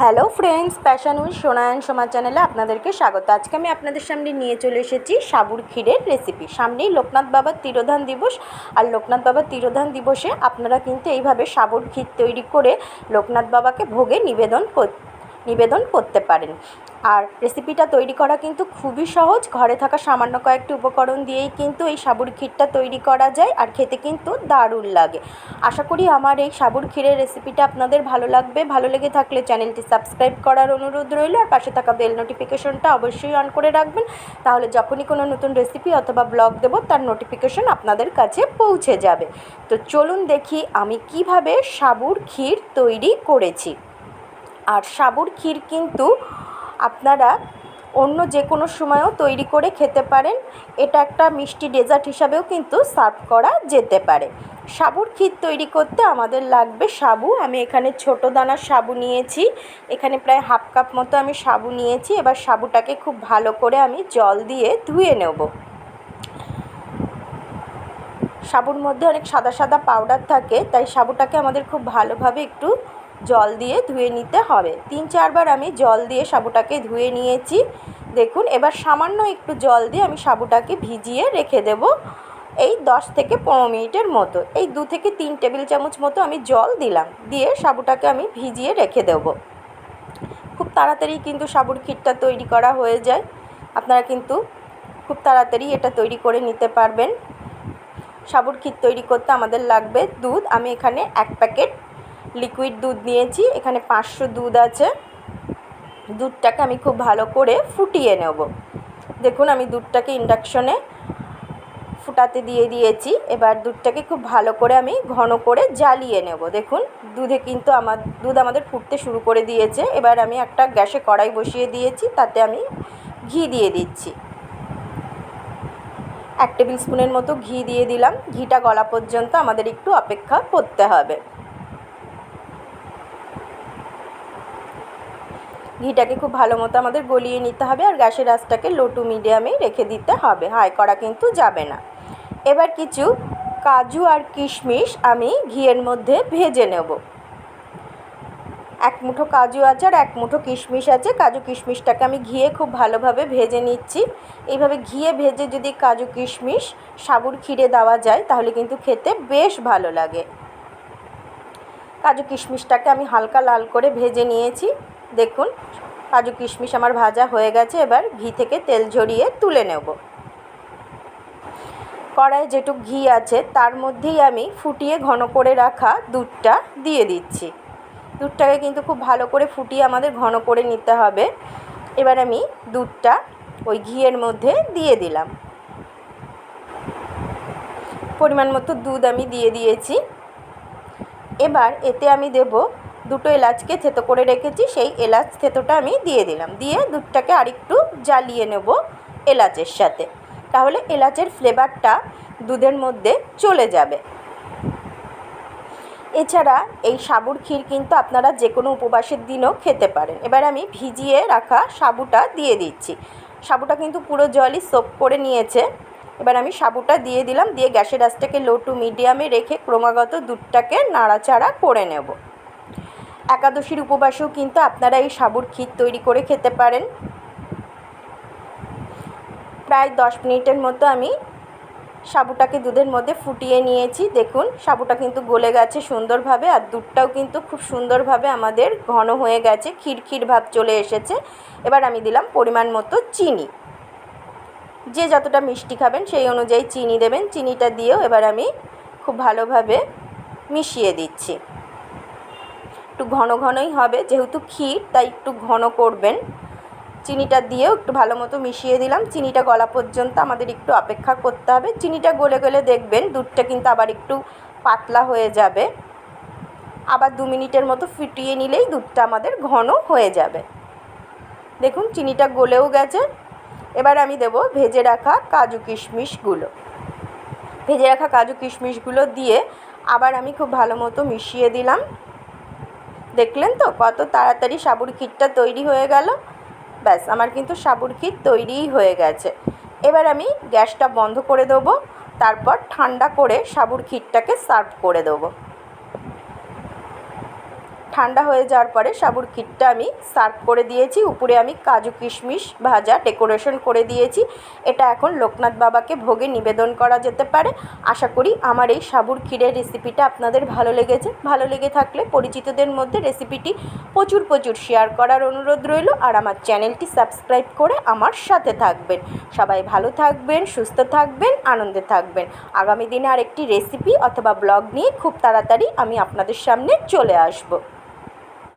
Hello friends passion with সোনায়ন সমাজ চ্যানেলে আপনাদেরকে স্বাগত। আজকে আমি আপনাদের সামনে নিয়ে চলে এসেছি সাবুর ক্ষীরের রেসিপি সামনেই লোকনাথ বাবার তিরোধান দিবস। আর লোকনাথ বাবার তিরোধান দিবসে আপনারা কিন্তু এইভাবে সাবুর ক্ষীর তৈরি করে লোকনাথ বাবাকে ভোগে নিবেদন কর নিবেদন করতে পারেন। আর রেসিপিটা তৈরি করা কিন্তু খুবই সহজ। ঘরে থাকা সামান্য কয়েকটি উপকরণ দিয়েই কিন্তু এই সাবুর ক্ষীরটা তৈরি করা যায় আর খেতে কিন্তু দারুণ লাগে। আশা করি আমার এই সাবুর ক্ষীরের রেসিপিটা আপনাদের ভালো লাগবে। ভালো লেগে থাকলে চ্যানেলটি সাবস্ক্রাইব করার অনুরোধ রইল আর পাশে থাকা বেল নোটিফিকেশনটা অবশ্যই অন করে রাখবেন। তাহলে যখনই কোনো নতুন রেসিপি অথবা ব্লগ দেবো, তার নোটিফিকেশন আপনাদের কাছে পৌঁছে যাবে। তো চলুন দেখি আমি কীভাবে সাবুর ক্ষীর তৈরি করেছি। আর সাবুর ক্ষীর কিন্তু আপনারা অন্য যে কোনো সময়ও তৈরি করে খেতে পারেন। এটা একটা মিষ্টি ডেজার্ট হিসাবেও কিন্তু সার্ভ করা যেতে পারে। সাবুর ক্ষীর তৈরি করতে আমাদের লাগবে সাবু। আমি এখানে ছোট দানার সাবু নিয়েছি। এখানে প্রায় হাফ কাপ মতো আমি সাবু নিয়েছি। এবার সাবুটাকে খুব ভালো করে আমি জল দিয়ে ধুয়ে নেব। সাবুর মধ্যে অনেক সাদা সাদা পাউডার থাকে, তাই সাবুটাকে আমাদের খুব ভালোভাবে একটু জল দিয়ে ধুয়ে নিতে হবে। তিন, চারবার আমি জল দিয়ে সাবুটাকে ধুয়ে নিয়েছি। দেখুন, এবার সামান্য একটু জল দিয়ে আমি সাবুটাকে ভিজিয়ে রেখে দেব এই দশ থেকে পনেরো মিনিটের মতো। এই দু থেকে তিন টেবিল চামচ মতো আমি জল দিলাম, দিয়ে সাবুটাকে আমি ভিজিয়ে রেখে দেবো। খুব তাড়াতাড়ি কিন্তু সাবুর ক্ষীরটা তৈরি করা হয়ে যায়। আপনারা কিন্তু খুব তাড়াতাড়ি এটা তৈরি করে নিতে পারবেন। সাবুর ক্ষীর তৈরি করতে আমাদের লাগবে দুধ। আমি এখানে এক প্যাকেট লিকুইড দুধ নিয়েছি। এখানে পাঁচশো দুধ আছে। দুধটাকে আমি খুব ভালো করে ফুটিয়ে নেব। দেখুন, আমি দুধটাকে ইন্ডাকশনে ফুটাতে দিয়ে দিয়েছি। এবার দুধটাকে খুব ভালো করে আমি ঘন করে জ্বালিয়ে নেব। দেখুন, দুধে কিন্তু আমার, দুধ আমাদের ফুটতে শুরু করে দিয়েছে। এবার আমি একটা গ্যাসে কড়াই বসিয়ে দিয়েছি, তাতে আমি ঘি দিয়ে দিচ্ছি। এক টেবিল স্পুনের মতো ঘি দিয়ে দিলাম। ঘিটা গলা পর্যন্ত আমাদের একটু অপেক্ষা করতে হবে। ঘিটাকে খুব ভালো মতো আমাদের গলিয়ে নিতে হবে আর গ্যাসের আঁচটাকে লো টু মিডিয়ামেই রেখে দিতে হবে। হাই করা কিন্তু যাবে না। এবার কিছু কাজু আর কিশমিশ আমি ঘিয়ের মধ্যে ভেজে নেব। এক মুঠো কাজু আছে আর এক মুঠো কিশমিশ আছে। কাজু কিশমিশটাকে আমি ঘিয়ে খুব ভালোভাবে ভেজে নিচ্ছি। এইভাবে ঘিয়ে ভেজে যদি কাজু কিশমিশ সাবুর ক্ষীরে দেওয়া যায়, তাহলে কিন্তু খেতে বেশ ভালো লাগে। কাজু কিশমিশটাকে আমি হালকা লাল করে ভেজে নিয়েছি। দেখুন, কাজু কিশমিশ আমার ভাজা হয়ে গেছে, এবার ঘি থেকে তেল ঝরিয়ে তুলে নেব। কড়াইয়ে যেটুক ঘি আছে, তার মধ্যেই আমি ফুটিয়ে ঘন করে রাখা দুধটা দিয়ে দিচ্ছি। দুধটাকে কিন্তু খুব ভালো করে ফুটিয়ে আমাদের ঘন করে নিতে হবে। এবার আমি দুধটা ওই ঘিয়ের মধ্যে দিয়ে দিলাম। পরিমাণ মতো দুধ আমি দিয়ে দিয়েছি। এবার এতে আমি দেব দুটো এলাচকে থেতো করে রেখেছি, সেই এলাচ থেতোটা আমি দিয়ে দিলাম। দিয়ে দুধটাকে আরেকটু জ্বালিয়ে নেব এলাচের সাথে। তাহলে এলাচের ফ্লেভারটা দুধের মধ্যে চলে যাবে। এছাড়া এই সাবুর ক্ষীর কিন্তু আপনারা যে কোনো উপবাসের দিনও খেতে পারেন। এবার আমি ভিজিয়ে রাখা সাবুটা দিয়ে দিচ্ছি। সাবুটা কিন্তু পুরো জলই সোপ করে নিয়েছে। এবার আমি সাবুটা দিয়ে দিলাম, দিয়ে গ্যাসের আঁচটাকে লো টু মিডিয়ামে রেখে ক্রমাগত দুধটাকে নাড়াচাড়া করে নেব। একাদশীর উপবাসেও কিন্তু আপনারা এই সাবুর ক্ষীর তৈরি করে খেতে পারেন। প্রায় দশ মিনিটের মতো আমি সাবুটাকে দুধের মধ্যে ফুটিয়ে নিয়েছি। দেখুন, সাবুটা কিন্তু গলে গেছে সুন্দরভাবে আর দুধটাও কিন্তু খুব সুন্দরভাবে আমাদের ঘন হয়ে গেছে ক্ষীর ক্ষীর ভাব চলে এসেছে। এবার আমি দিলাম পরিমাণ মতো চিনি। যে যতটা মিষ্টি খাবেন সেই অনুযায়ী চিনি দেবেন। চিনিটা দিয়েও এবার আমি খুব ভালোভাবে মিশিয়ে দিচ্ছি। একটু ঘন ঘনই হবে, যেহেতু ক্ষীর, তাই একটু ঘন করবেন। চিনিটা দিয়েও একটু ভালো মতো মিশিয়ে দিলাম। চিনিটা গলা পর্যন্ত আমাদের একটু অপেক্ষা করতে হবে। চিনিটা গলে গলে দেখবেন, দুধটা কিন্তু আবার একটু পাতলা হয়ে যাবে। আবার দু মিনিটের মতো ফুটিয়ে নিলেই দুধটা আমাদের ঘন হয়ে যাবে। দেখুন, চিনিটা গলেও গেছে। এবার আমি দেব ভেজে রাখা কাজু কিশমিশগুলো। ভেজে রাখা কাজু কিশমিশগুলো দিয়ে আবার আমি খুব ভালো মতো মিশিয়ে দিলাম। দেখলেন তো? কত তাড়াতাড়ি সাবুর ক্ষীরটা তৈরি হয়ে গেল। ব্যাস, আমার কিন্তু সাবুর ক্ষীর তৈরিই হয়ে গেছে। এবার আমি গ্যাসটা বন্ধ করে দেবো, তারপর ঠান্ডা করে সাবুর ক্ষীরটাকে সার্ভ করে দেবো। ঠান্ডা হয়ে যাওয়ার পরে সাবুর ক্ষীরটা আমি সার্ভ করে দিয়েছি। উপরে আমি কাজু কিশমিশ ভাজা ডেকোরেশন করে দিয়েছি। এটা এখন লোকনাথ বাবাকে ভোগে নিবেদন করা যেতে পারে। আশা করি আমার এই সাবুর ক্ষীরের রেসিপিটা আপনাদের ভালো লেগেছে। ভালো লেগে থাকলে পরিচিতদের মধ্যে রেসিপিটি প্রচুর প্রচুর শেয়ার করার অনুরোধ রইল। আর আমার চ্যানেলটি সাবস্ক্রাইব করে আমার সাথে থাকবেন। সবাই ভালো থাকবেন, সুস্থ থাকবেন, আনন্দে থাকবেন। আগামী দিনে আরেকটি রেসিপি অথবা ব্লগ নিয়ে খুব তাড়াতাড়ি আমি আপনাদের সামনে চলে আসব।